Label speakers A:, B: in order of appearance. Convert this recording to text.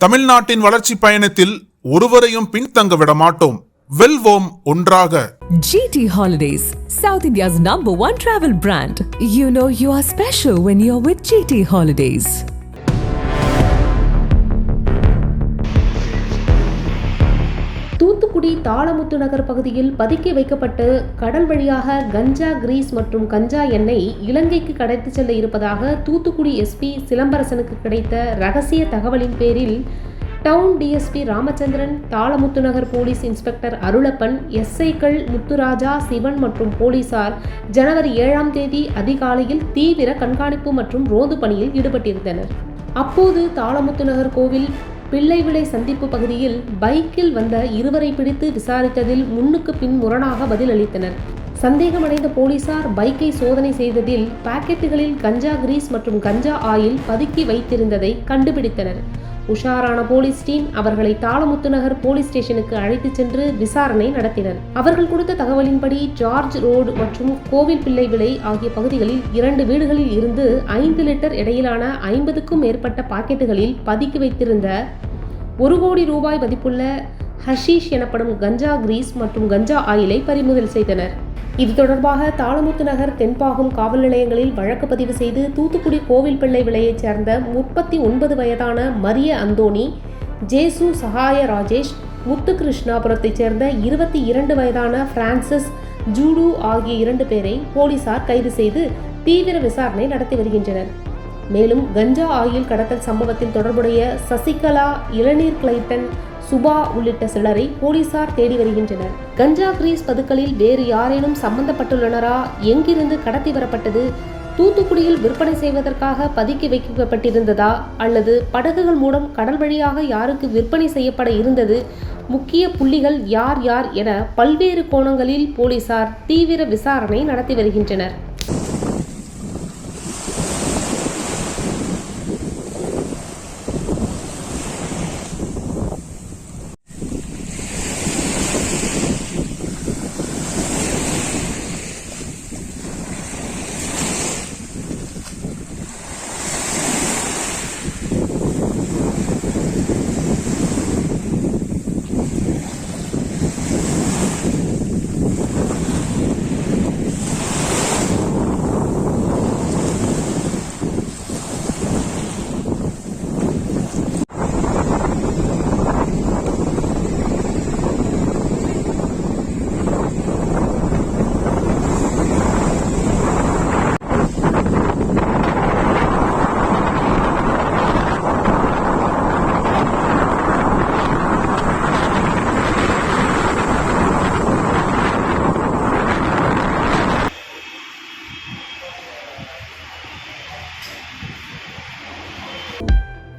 A: தமிழ்நாட்டின் வளர்ச்சி பயணத்தில் ஒருவரையும் பின்தங்க விட மாட்டோம் வெல்வோம் ஒன்றாக
B: GT Holidays, South India's number one travel brand. You know you are special when you're with GT Holidays.
C: Thoothukudi Thalamuthu நகர் பகுதியில் பதுக்கி வைக்கப்பட்டு கடல் வழியாக கஞ்சா கிரீஸ் மற்றும் கஞ்சா எண்ணெய் இலங்கைக்கு கடத்தி செல்ல இருப்பதாக தூத்துக்குடி எஸ்பி சிலம்பரசனுக்கு கிடைத்த ரகசிய தகவலின் பேரில் town DSP Ramachandran Thalamuthu Nagar police inspector Arulappan எஸ்ஐக்கள் Muthuraja Sivan மற்றும் போலீசார் ஜனவரி ஏழாம் தேதி அதிகாலையில் தீவிர கண்காணிப்பு மற்றும் ரோந்து பணியில் ஈடுபட்டிருந்தனர். அப்போது தாளமுத்து நகர் கோவில் பிள்ளைவிளை சந்திப்பு பகுதியில் பைக்கில் வந்த இருவரை பிடித்து விசாரித்ததில் முன்னுக்கு பின் முரணாக பதிலளித்தனர். சந்தேகமடைந்த போலீசார் பைக்கை சோதனை செய்ததில் பாக்கெட்டுகளில் கஞ்சா கிரீஸ் மற்றும் கஞ்சா ஆயில் பதுக்கி வைத்திருந்ததை கண்டுபிடித்தனர். உஷாரான போலீஸ் டீம் அவர்களை தாளமுத்து நகர் போலீஸ் ஸ்டேஷனுக்கு அழைத்துச் சென்று விசாரணை நடத்தினர். அவர்கள் கொடுத்த தகவலின்படி ஜார்ஜ் ரோடு மற்றும் கோவில் பிள்ளை விலை ஆகிய பகுதிகளில் இரண்டு வீடுகளில் இருந்து ஐந்து லிட்டர் இடையிலான ஐம்பதுக்கும் மேற்பட்ட பாக்கெட்டுகளில் பதுக்கி வைத்திருந்த ஒரு கோடி ரூபாய் மதிப்புள்ள ஹஷீஷ் எனப்படும் கஞ்சா கிரீஸ் மற்றும் கஞ்சா ஆயிலை பறிமுதல் செய்தனர். இது தொடர்பாக தாளமுத்து நகர் தென்பாகம் காவல் நிலையங்களில் வழக்கு பதிவு செய்து தூத்துக்குடி கோவில் பிள்ளை விலையைச் சேர்ந்த முப்பத்தி ஒன்பது வயதான மரிய அந்தோணி ஜேசு சகாய ராஜேஷ் முத்து கிருஷ்ணாபுரத்தைச் சேர்ந்த இருபத்தி இரண்டு வயதான பிரான்சிஸ் ஜூடு ஆகிய இரண்டு பேரை போலீசார் கைது செய்து தீவிர விசாரணை நடத்தி வருகின்றனர். மேலும் கஞ்சா ஆயில் கடத்தல் சம்பவத்தில் தொடர்புடைய சசிகலா இளநீர் கிளைட்டன் சுபா உள்ளிட்ட சிலரை போலீசார் தேடி வருகின்றனர். கஞ்சா கிரீஸ் பதுக்கலில் வேறு யாரேனும் சம்பந்தப்பட்டுள்ளனரா? எங்கிருந்து கடத்தி வரப்பட்டது? தூத்துக்குடியில் விற்பனை செய்வதற்காக பதுக்கி வைக்கப்பட்டிருந்ததா? அல்லது படகுகள் மூலம் கடல் வழியாக யாருக்கு விற்பனை செய்யப்பட இருந்தது? முக்கிய புள்ளிகள் யார் யார் என பல்வேறு கோணங்களில் போலீசார் தீவிர விசாரணை நடத்தி வருகின்றனர்.